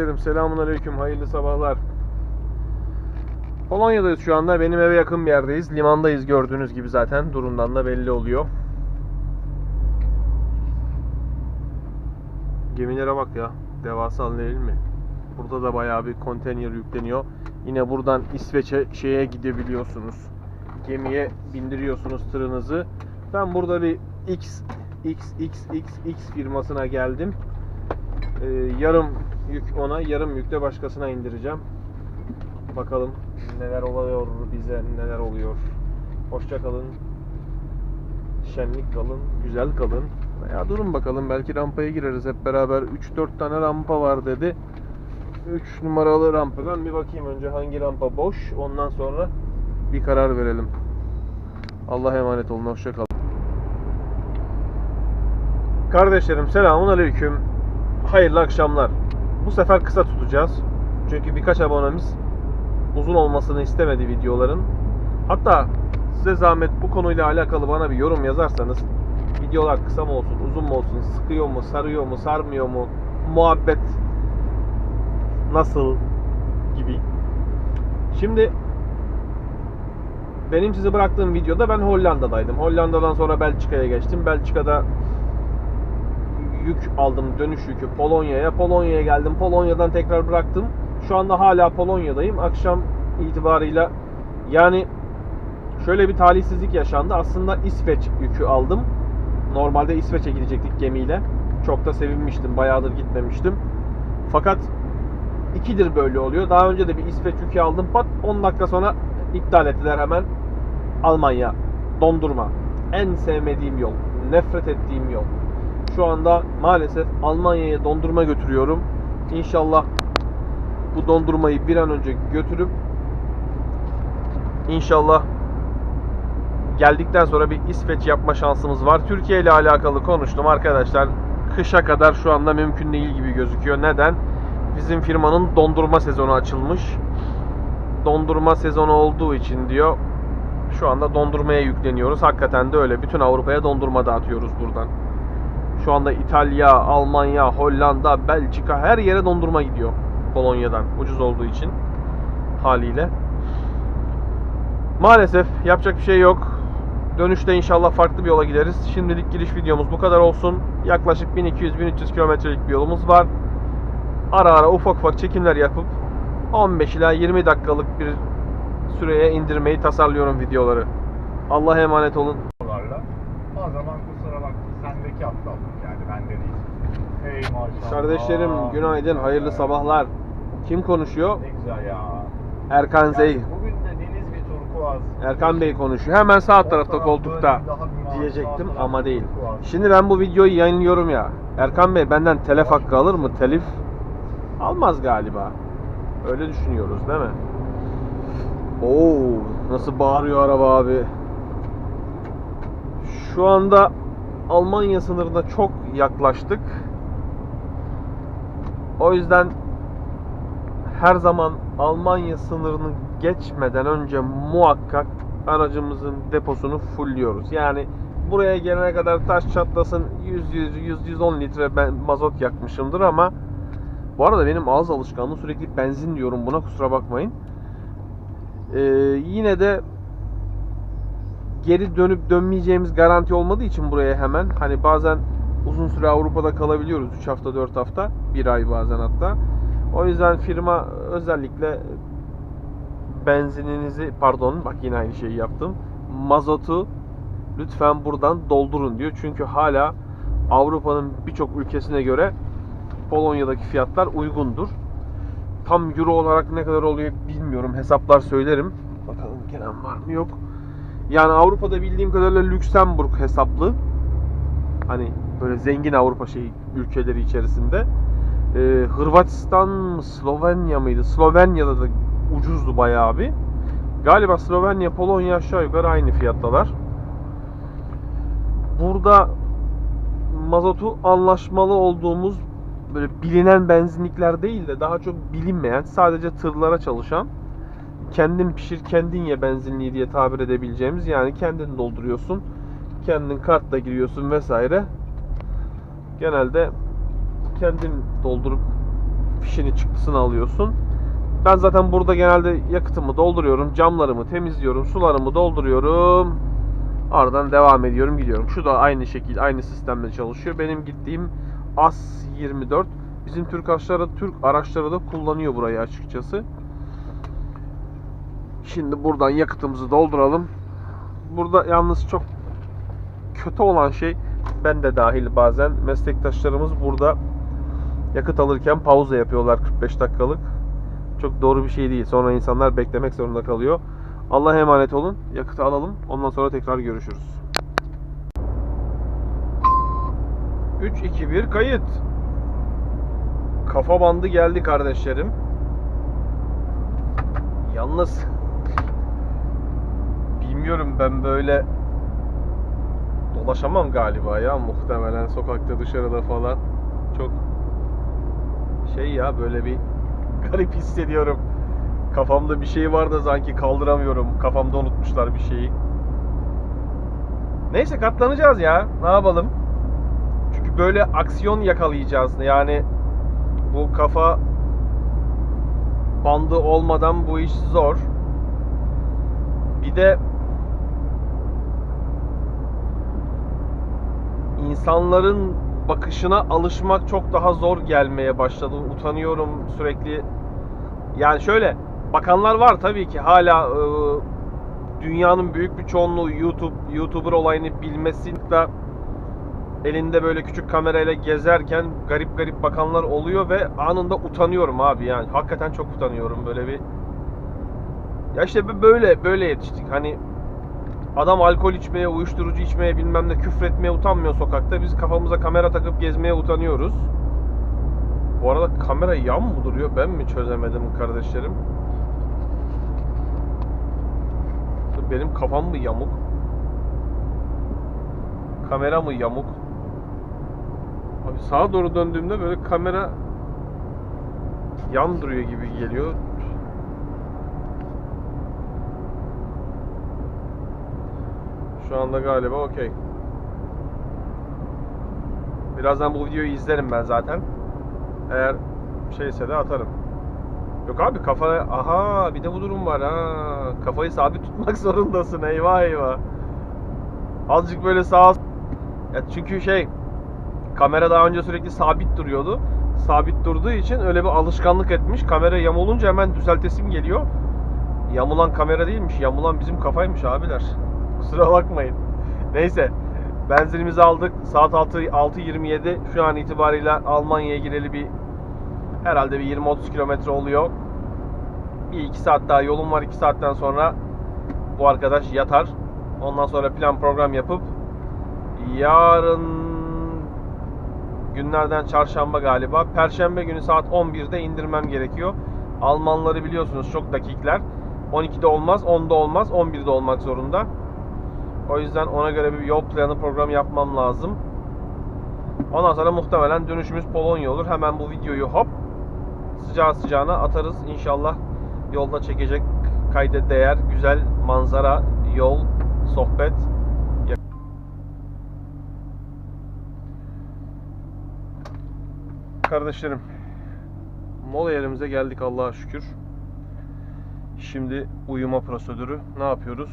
Kardeşlerim selamun aleyküm hayırlı sabahlar. Polonya'dayız şu anda. Benim eve yakın bir yerdeyiz. Limandayız gördüğünüz gibi zaten. Durumdan da belli oluyor. Gemilere bak ya. Devasa değil mi? Burada da bayağı bir konteyner yükleniyor. Yine buradan İsveç'e şeye gidebiliyorsunuz. Gemiye bindiriyorsunuz tırınızı. Ben burada bir X X X X X firmasına geldim. Ee, yarım yük ona, yarım yük de başkasına indireceğim. Bakalım neler oluyor bize, neler oluyor. Hoşça kalın. Şenlik kalın, güzel kalın. Ya durun bakalım belki rampaya gireriz hep beraber. 3-4 tane rampa var dedi. 3 numaralı rampadan bir bakayım önce hangi rampa boş. Ondan sonra bir karar verelim. Allah'a emanet olun. Hoşça kalın. Kardeşlerim selamun aleyküm. Hayırlı akşamlar. Bu sefer kısa tutacağız. Çünkü birkaç abonemiz uzun olmasını istemedi videoların. Hatta size zahmet bu konuyla alakalı bana bir yorum yazarsanız videolar kısa mı olsun, uzun mu olsun, sıkıyor mu, sarıyor mu, sarmıyor mu, muhabbet nasıl gibi. Şimdi benim size bıraktığım videoda ben Hollanda'daydım. Hollanda'dan sonra Belçika'ya geçtim. Belçika'da yük aldım dönüş yükü Polonya'ya. Polonya'ya geldim. Polonya'dan tekrar bıraktım. Şu anda hala Polonya'dayım. Akşam itibarıyla yani şöyle bir talihsizlik yaşandı. Aslında İsveç yükü aldım. Normalde İsveç'e gidecektik gemiyle. Çok da sevinmiştim. Bayağıdır gitmemiştim. Fakat ikidir böyle oluyor. Daha önce de bir İsveç yükü aldım. Pat 10 dakika sonra iptal ettiler hemen. Almanya. Dondurma. En sevmediğim yol. Nefret ettiğim yol. Şu anda maalesef Almanya'ya dondurma götürüyorum. İnşallah bu dondurmayı bir an önce götürüp inşallah geldikten sonra bir İsveç yapma şansımız var. Türkiye ile alakalı konuştum arkadaşlar. Kışa kadar şu anda mümkün değil gibi gözüküyor. Neden? Bizim firmanın dondurma sezonu açılmış. Dondurma sezonu olduğu için diyor şu anda dondurmaya yükleniyoruz. Hakikaten de öyle. Bütün Avrupa'ya dondurma dağıtıyoruz buradan. Şu anda İtalya, Almanya, Hollanda, Belçika her yere dondurma gidiyor. Polonya'dan ucuz olduğu için haliyle. Maalesef yapacak bir şey yok. Dönüşte inşallah farklı bir yola gideriz. Şimdilik giriş videomuz bu kadar olsun. Yaklaşık 1200-1300 kilometrelik bir yolumuz var. Ara ara ufak ufak çekimler yapıp 15 ila 20 dakikalık bir süreye indirmeyi tasarlıyorum videoları. Allah'a emanet olun. dolarla. O zaman kusura bakma sendeki aptallık yani bende değil. Hey maşallah. Kardeşlerim günaydın, hayırlı sabahlar. Kim konuşuyor? Ne güzel ya. Erkan Zey. Yani bugün de deniz bir turkuaz. Erkan Bey konuşuyor. Hemen sağ tarafta taraf koltukta diyecektim ama değil. Şimdi ben bu videoyu yayınlıyorum ya. Erkan Bey benden telef hakkı alır mı? Telif almaz galiba. Öyle düşünüyoruz değil mi? Oo, nasıl bağırıyor araba abi. Şu anda Almanya sınırına çok yaklaştık. O yüzden her zaman Almanya sınırını geçmeden önce muhakkak aracımızın deposunu fullliyoruz. Yani buraya gelene kadar taş çatlasın 100 100 100 110 litre ben mazot yakmışımdır ama bu arada benim ağız alışkanlığı sürekli benzin diyorum buna kusura bakmayın. Ee, yine de geri dönüp dönmeyeceğimiz garanti olmadığı için buraya hemen hani bazen uzun süre Avrupa'da kalabiliyoruz 3 hafta 4 hafta 1 ay bazen hatta. O yüzden firma özellikle benzininizi pardon bak yine aynı şeyi yaptım. Mazotu lütfen buradan doldurun diyor. Çünkü hala Avrupa'nın birçok ülkesine göre Polonya'daki fiyatlar uygundur. Tam euro olarak ne kadar oluyor bilmiyorum. Hesaplar söylerim. Bakalım gelen var mı yok. Yani Avrupa'da bildiğim kadarıyla Lüksemburg hesaplı. Hani böyle zengin Avrupa şey ülkeleri içerisinde. Ee, Hırvatistan mı Slovenya mıydı? Slovenya'da da ucuzdu bayağı bir. Galiba Slovenya, Polonya aşağı yukarı aynı fiyattalar. Burada mazotu anlaşmalı olduğumuz böyle bilinen benzinlikler değil de daha çok bilinmeyen sadece tırlara çalışan kendin pişir kendin ye benzinliği diye tabir edebileceğimiz yani kendin dolduruyorsun kendin kartla giriyorsun vesaire genelde kendin doldurup fişini çıktısını alıyorsun. Ben zaten burada genelde yakıtımı dolduruyorum, camlarımı temizliyorum, sularımı dolduruyorum. Ardından devam ediyorum, gidiyorum. Şu da aynı şekilde, aynı sistemle çalışıyor. Benim gittiğim AS 24. Bizim Türk araçları, Türk araçları da kullanıyor burayı açıkçası. Şimdi buradan yakıtımızı dolduralım. Burada yalnız çok kötü olan şey ben de dahil bazen meslektaşlarımız burada yakıt alırken pauza yapıyorlar 45 dakikalık. Çok doğru bir şey değil. Sonra insanlar beklemek zorunda kalıyor. Allah'a emanet olun. Yakıtı alalım. Ondan sonra tekrar görüşürüz. 3 2 1 kayıt. Kafa bandı geldi kardeşlerim. Yalnız bilmiyorum ben böyle dolaşamam galiba ya muhtemelen sokakta dışarıda falan. Çok şey ya böyle bir garip hissediyorum. Kafamda bir şey var da sanki kaldıramıyorum. Kafamda unutmuşlar bir şeyi. Neyse katlanacağız ya. Ne yapalım? Çünkü böyle aksiyon yakalayacağız. Yani bu kafa bandı olmadan bu iş zor. Bir de insanların bakışına alışmak çok daha zor gelmeye başladı. Utanıyorum sürekli. Yani şöyle bakanlar var tabii ki hala e, dünyanın büyük bir çoğunluğu YouTube YouTuber olayını bilmesi de elinde böyle küçük kamerayla gezerken garip garip bakanlar oluyor ve anında utanıyorum abi yani hakikaten çok utanıyorum böyle bir ya işte böyle böyle yetiştik hani adam alkol içmeye uyuşturucu içmeye bilmem ne küfretmeye utanmıyor sokakta. Biz kafamıza kamera takıp gezmeye utanıyoruz. Bu arada kamera yan mı duruyor? Ben mi çözemedim kardeşlerim? Benim kafam mı yamuk? Kamera mı yamuk? Abi sağa doğru döndüğümde böyle kamera yan duruyor gibi geliyor. Şu anda galiba okey. Birazdan bu videoyu izlerim ben zaten. Eğer şeyse de atarım. Yok abi kafa aha bir de bu durum var ha. Kafayı sabit tutmak zorundasın eyvah eyvah. Azıcık böyle sağa ya çünkü şey kamera daha önce sürekli sabit duruyordu. Sabit durduğu için öyle bir alışkanlık etmiş. Kamera yamulunca hemen düzeltesim geliyor. Yamulan kamera değilmiş. Yamulan bizim kafaymış abiler. Kusura bakmayın. Neyse. Benzinimizi aldık. Saat 6 6.27. Şu an itibariyle Almanya'ya gireli bir herhalde bir 20-30 kilometre oluyor. Bir iki saat daha yolum var. 2 saatten sonra bu arkadaş yatar. Ondan sonra plan program yapıp yarın günlerden çarşamba galiba. Perşembe günü saat 11'de indirmem gerekiyor. Almanları biliyorsunuz çok dakikler. 12'de olmaz, 10'da olmaz, 11'de olmak zorunda. O yüzden ona göre bir yol planı programı yapmam lazım. Ondan sonra muhtemelen dönüşümüz Polonya olur. Hemen bu videoyu hop sıcağı sıcağına atarız. İnşallah yolda çekecek kayda değer güzel manzara, yol, sohbet Kardeşlerim, mola yerimize geldik Allah'a şükür. Şimdi uyuma prosedürü. Ne yapıyoruz?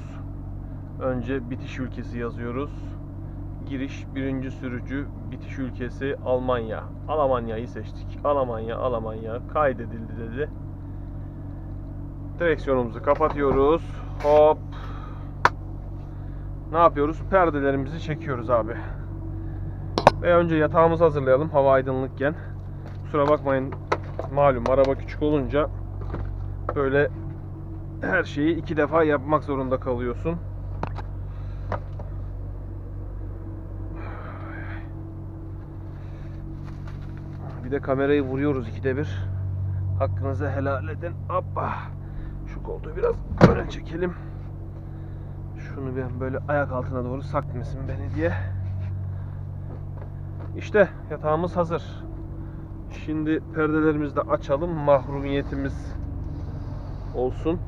Önce bitiş ülkesi yazıyoruz. Giriş birinci sürücü bitiş ülkesi Almanya. Almanya'yı seçtik. Almanya, Almanya kaydedildi dedi. Direksiyonumuzu kapatıyoruz. Hop. Ne yapıyoruz? Perdelerimizi çekiyoruz abi. Ve önce yatağımızı hazırlayalım hava aydınlıkken. Kusura bakmayın malum araba küçük olunca böyle her şeyi iki defa yapmak zorunda kalıyorsun. Bir de kamerayı vuruyoruz ikide bir. Hakkınızı helal edin. Hoppa. Şu koltuğu biraz öne çekelim. Şunu ben böyle ayak altına doğru sakmasın beni diye. İşte yatağımız hazır. Şimdi perdelerimizi de açalım. Mahrumiyetimiz olsun.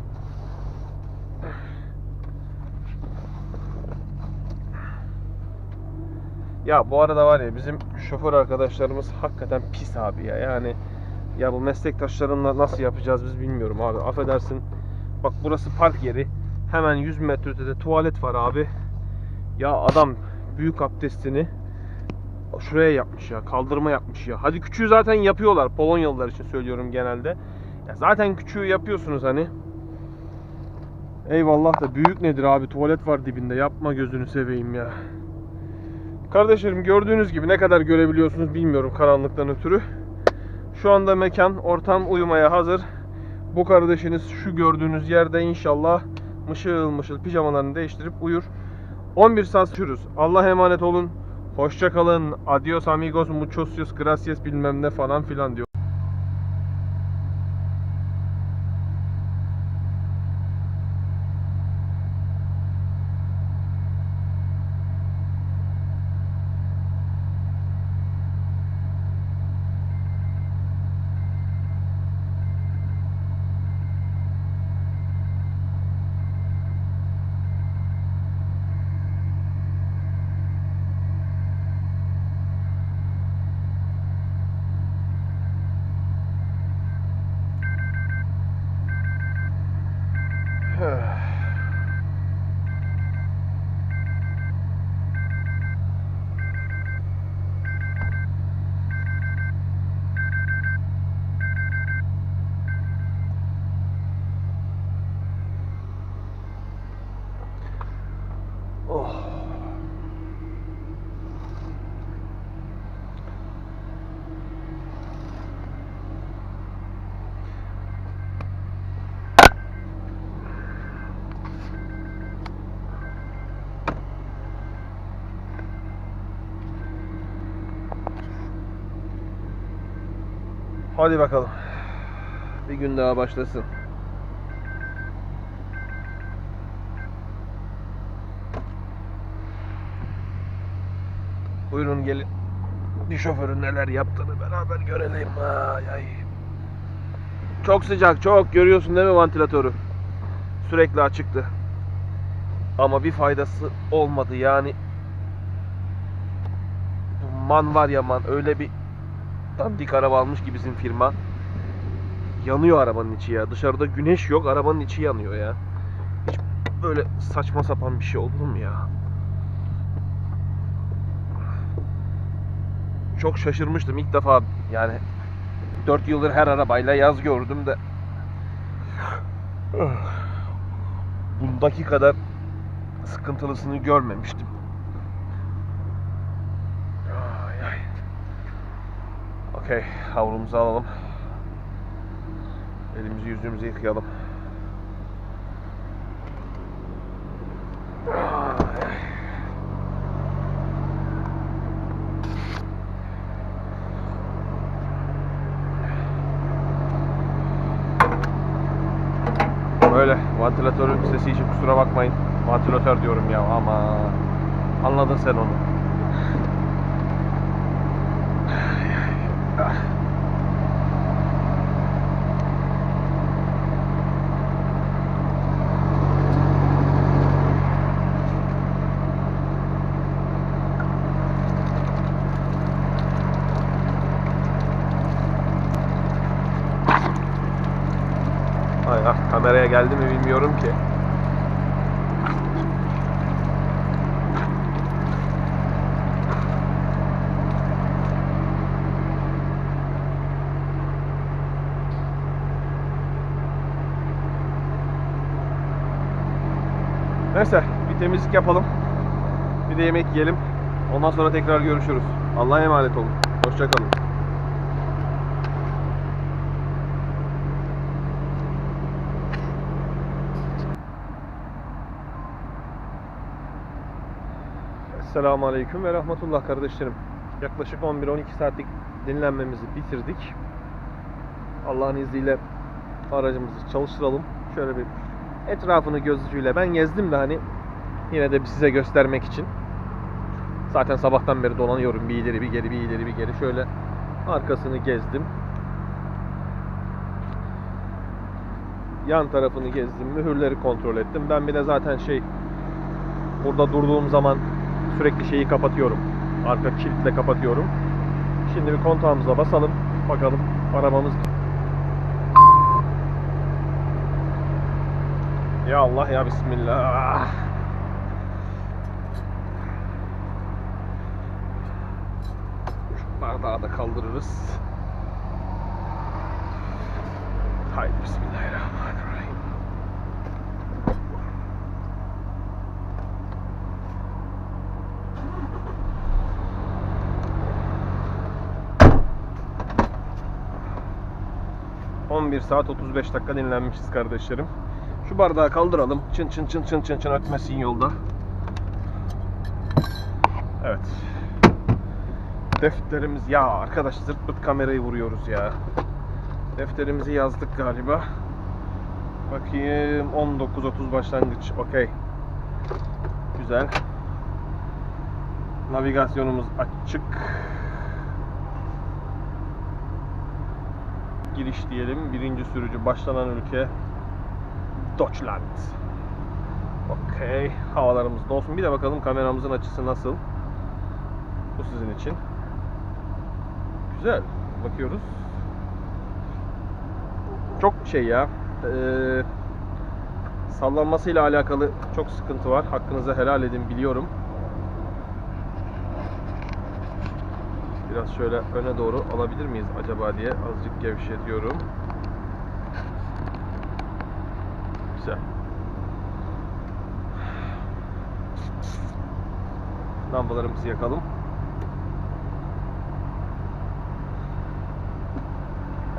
Ya bu arada var ya bizim şoför arkadaşlarımız hakikaten pis abi ya. Yani Ya bu meslektaşlarınla nasıl yapacağız biz bilmiyorum abi. Affedersin. Bak burası park yeri. Hemen 100 metre ötede tuvalet var abi. Ya adam büyük abdestini şuraya yapmış ya. Kaldırma yapmış ya. Hadi küçüğü zaten yapıyorlar. Polonyalılar için söylüyorum genelde. Ya zaten küçüğü yapıyorsunuz hani. Eyvallah da büyük nedir abi? Tuvalet var dibinde. Yapma gözünü seveyim ya. Kardeşlerim gördüğünüz gibi ne kadar görebiliyorsunuz bilmiyorum karanlıktan ötürü. Şu anda mekan, ortam uyumaya hazır. Bu kardeşiniz şu gördüğünüz yerde inşallah mışıl mışıl pijamalarını değiştirip uyur. 11 saat sürürüz. Allah emanet olun. Hoşça kalın. Adios amigos, muchos gracias bilmem ne falan filan diyor. Hadi bakalım. Bir gün daha başlasın. Buyurun gelin. Bir şoförün neler yaptığını beraber görelim. Ay ay. Çok sıcak, çok. Görüyorsun değil mi vantilatörü? Sürekli açıktı. Ama bir faydası olmadı yani. Man var ya man öyle bir dandik araba almış ki bizim firma. Yanıyor arabanın içi ya. Dışarıda güneş yok, arabanın içi yanıyor ya. Hiç böyle saçma sapan bir şey olur mu ya? çok şaşırmıştım ilk defa yani 4 yıldır her arabayla yaz gördüm de bundaki kadar sıkıntılısını görmemiştim. Ay ay. Okey, havlumuzu alalım. Elimizi yüzümüzü yıkayalım. Ay ay. Böyle vantilatörün sesi için kusura bakmayın. Vantilatör diyorum ya ama anladın sen onu. Ay ah kameraya geldi mi bilmiyorum ki. Neyse bir temizlik yapalım. Bir de yemek yiyelim. Ondan sonra tekrar görüşürüz. Allah'a emanet olun. Hoşçakalın. Esselamu Aleyküm ve Rahmetullah kardeşlerim. Yaklaşık 11-12 saatlik dinlenmemizi bitirdik. Allah'ın izniyle aracımızı çalıştıralım. Şöyle bir etrafını göz ucuyla ben gezdim de hani Yine de size göstermek için. Zaten sabahtan beri dolanıyorum. Bir ileri bir geri, bir ileri bir geri. Şöyle arkasını gezdim. Yan tarafını gezdim. Mühürleri kontrol ettim. Ben bir de zaten şey burada durduğum zaman sürekli şeyi kapatıyorum. Arka kilitle kapatıyorum. Şimdi bir kontağımıza basalım. Bakalım arabamız... Ya Allah ya Bismillah. Bardağı da kaldırırız. Haydi Bismillahirrahmanirrahim. ...11 saat 35 dakika dinlenmişiz kardeşlerim. Şu bardağı kaldıralım. Çın çın çın çın çın çın ötmesin yolda. Evet. Defterimiz ya arkadaş zırt pırt kamerayı vuruyoruz ya. Defterimizi yazdık galiba. Bakayım 19.30 başlangıç. Okey. Güzel. Navigasyonumuz açık. Giriş diyelim. Birinci sürücü başlanan ülke Deutschland. Okey. Havalarımız da olsun. Bir de bakalım kameramızın açısı nasıl. Bu sizin için. Güzel. Bakıyoruz. Çok şey ya. Eee sallanmasıyla alakalı çok sıkıntı var. Hakkınızı helal edin biliyorum. Biraz şöyle öne doğru alabilir miyiz acaba diye azıcık gevşetiyorum. Güzel. Lambalarımızı yakalım.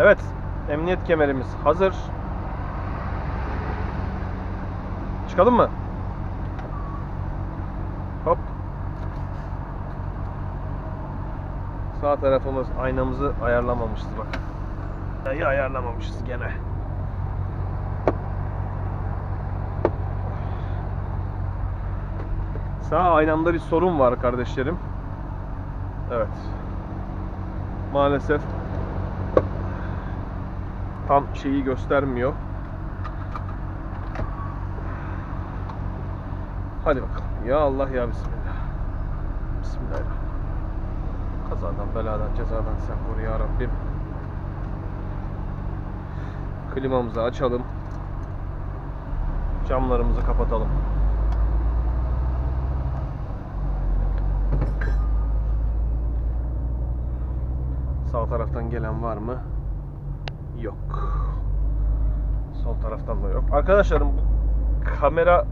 Evet, emniyet kemerimiz hazır. Çıkalım mı? Hop. Sağ tarafımız aynamızı ayarlamamışız bak. Aynayı ayarlamamışız gene. Sağ aynamda bir sorun var kardeşlerim. Evet. Maalesef tam şeyi göstermiyor. Hadi bakalım. Ya Allah ya Bismillah. Bismillahirrahmanirrahim. Kazadan, beladan, cezadan sen koru ya Rabbim. Klimamızı açalım. Camlarımızı kapatalım. Sağ taraftan gelen var mı? Yok. Sol taraftan da yok. Arkadaşlarım bu kamera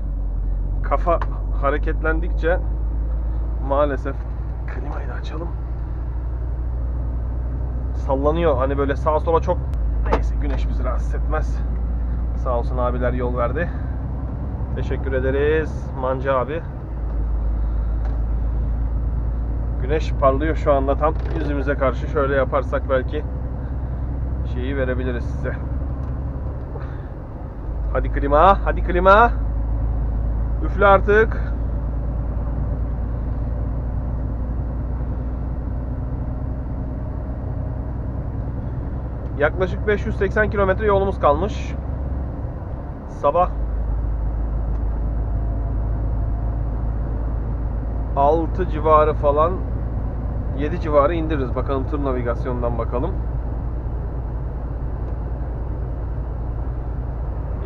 kafa hareketlendikçe maalesef klimayı da açalım. Sallanıyor. Hani böyle sağa sola çok neyse güneş bizi rahatsız etmez. Sağ olsun abiler yol verdi. Teşekkür ederiz Manca abi. Güneş parlıyor şu anda tam yüzümüze karşı. Şöyle yaparsak belki şeyi verebiliriz size. Hadi klima, hadi klima. Üfle artık. Yaklaşık 580 kilometre yolumuz kalmış. Sabah 6 civarı falan 7 civarı indiririz. Bakalım tır navigasyonundan bakalım.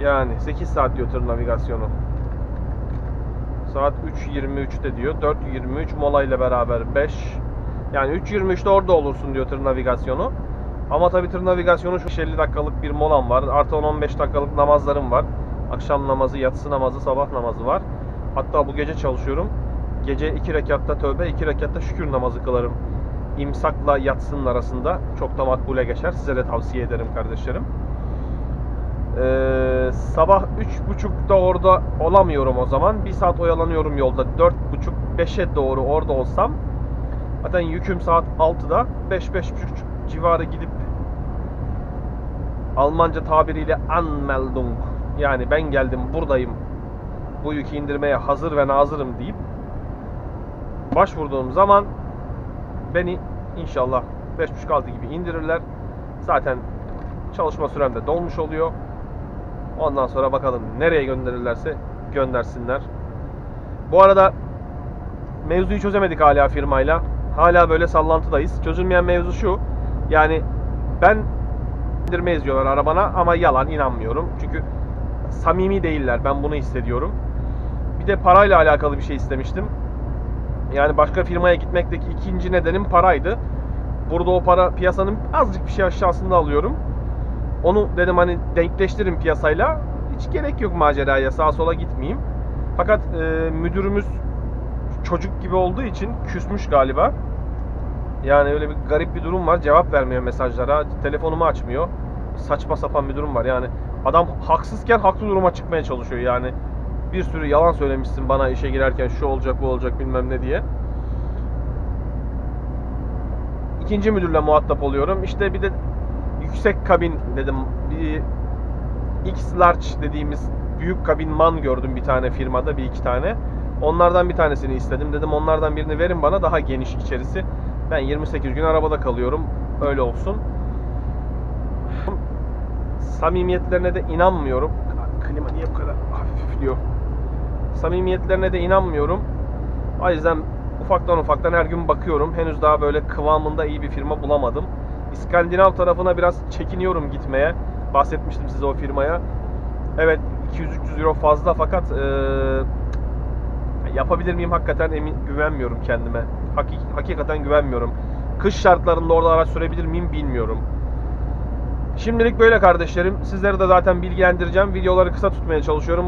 Yani 8 saat diyor tır navigasyonu. Saat 3.23'te diyor. 4.23 mola ile beraber 5. Yani 3.23'te orada olursun diyor tır navigasyonu. Ama tabii tır navigasyonu şu 50 dakikalık bir molam var. Artı 10-15 dakikalık namazlarım var. Akşam namazı, yatsı namazı, sabah namazı var. Hatta bu gece çalışıyorum. Gece 2 rekatta tövbe, 2 rekatta şükür namazı kılarım. İmsakla yatsının arasında. Çok da makbule geçer. Size de tavsiye ederim kardeşlerim. Sabah 3.30'da orada olamıyorum o zaman. Bir saat oyalanıyorum yolda. 4.30-5'e doğru orada olsam zaten yüküm saat 6'da 5-5.30 civarı gidip Almanca tabiriyle Anmeldung yani ben geldim buradayım bu yükü indirmeye hazır ve nazırım deyip başvurduğum zaman beni inşallah 5.30-6 gibi indirirler. Zaten çalışma sürem de dolmuş oluyor. Ondan sonra bakalım nereye gönderirlerse göndersinler. Bu arada mevzuyu çözemedik hala firmayla. Hala böyle sallantıdayız. Çözülmeyen mevzu şu. Yani ben indirmeyiz diyorlar arabana ama yalan inanmıyorum. Çünkü samimi değiller. Ben bunu hissediyorum. Bir de parayla alakalı bir şey istemiştim. Yani başka firmaya gitmekteki ikinci nedenim paraydı. Burada o para piyasanın azıcık bir şey aşağısında alıyorum. Onu dedim hani denkleştirin piyasayla. Hiç gerek yok maceraya sağa sola gitmeyeyim. Fakat e, müdürümüz çocuk gibi olduğu için küsmüş galiba. Yani öyle bir garip bir durum var. Cevap vermiyor mesajlara. Telefonumu açmıyor. Saçma sapan bir durum var. Yani adam haksızken haklı duruma çıkmaya çalışıyor. Yani bir sürü yalan söylemişsin bana işe girerken şu olacak bu olacak bilmem ne diye. İkinci müdürle muhatap oluyorum. İşte bir de yüksek kabin dedim. Bir X large dediğimiz büyük kabin man gördüm bir tane firmada bir iki tane. Onlardan bir tanesini istedim. Dedim onlardan birini verin bana daha geniş içerisi. Ben 28 gün arabada kalıyorum. Öyle olsun. Samimiyetlerine de inanmıyorum. Klima niye bu kadar hafif üflüyor? Samimiyetlerine de inanmıyorum. O yüzden ufaktan ufaktan her gün bakıyorum. Henüz daha böyle kıvamında iyi bir firma bulamadım. İskandinav tarafına biraz çekiniyorum gitmeye. Bahsetmiştim size o firmaya. Evet 200-300 euro fazla fakat eee, yapabilir miyim hakikaten emin güvenmiyorum kendime. Hakik- hakikaten güvenmiyorum. Kış şartlarında orada araç sürebilir miyim bilmiyorum. Şimdilik böyle kardeşlerim. Sizleri de zaten bilgilendireceğim. Videoları kısa tutmaya çalışıyorum.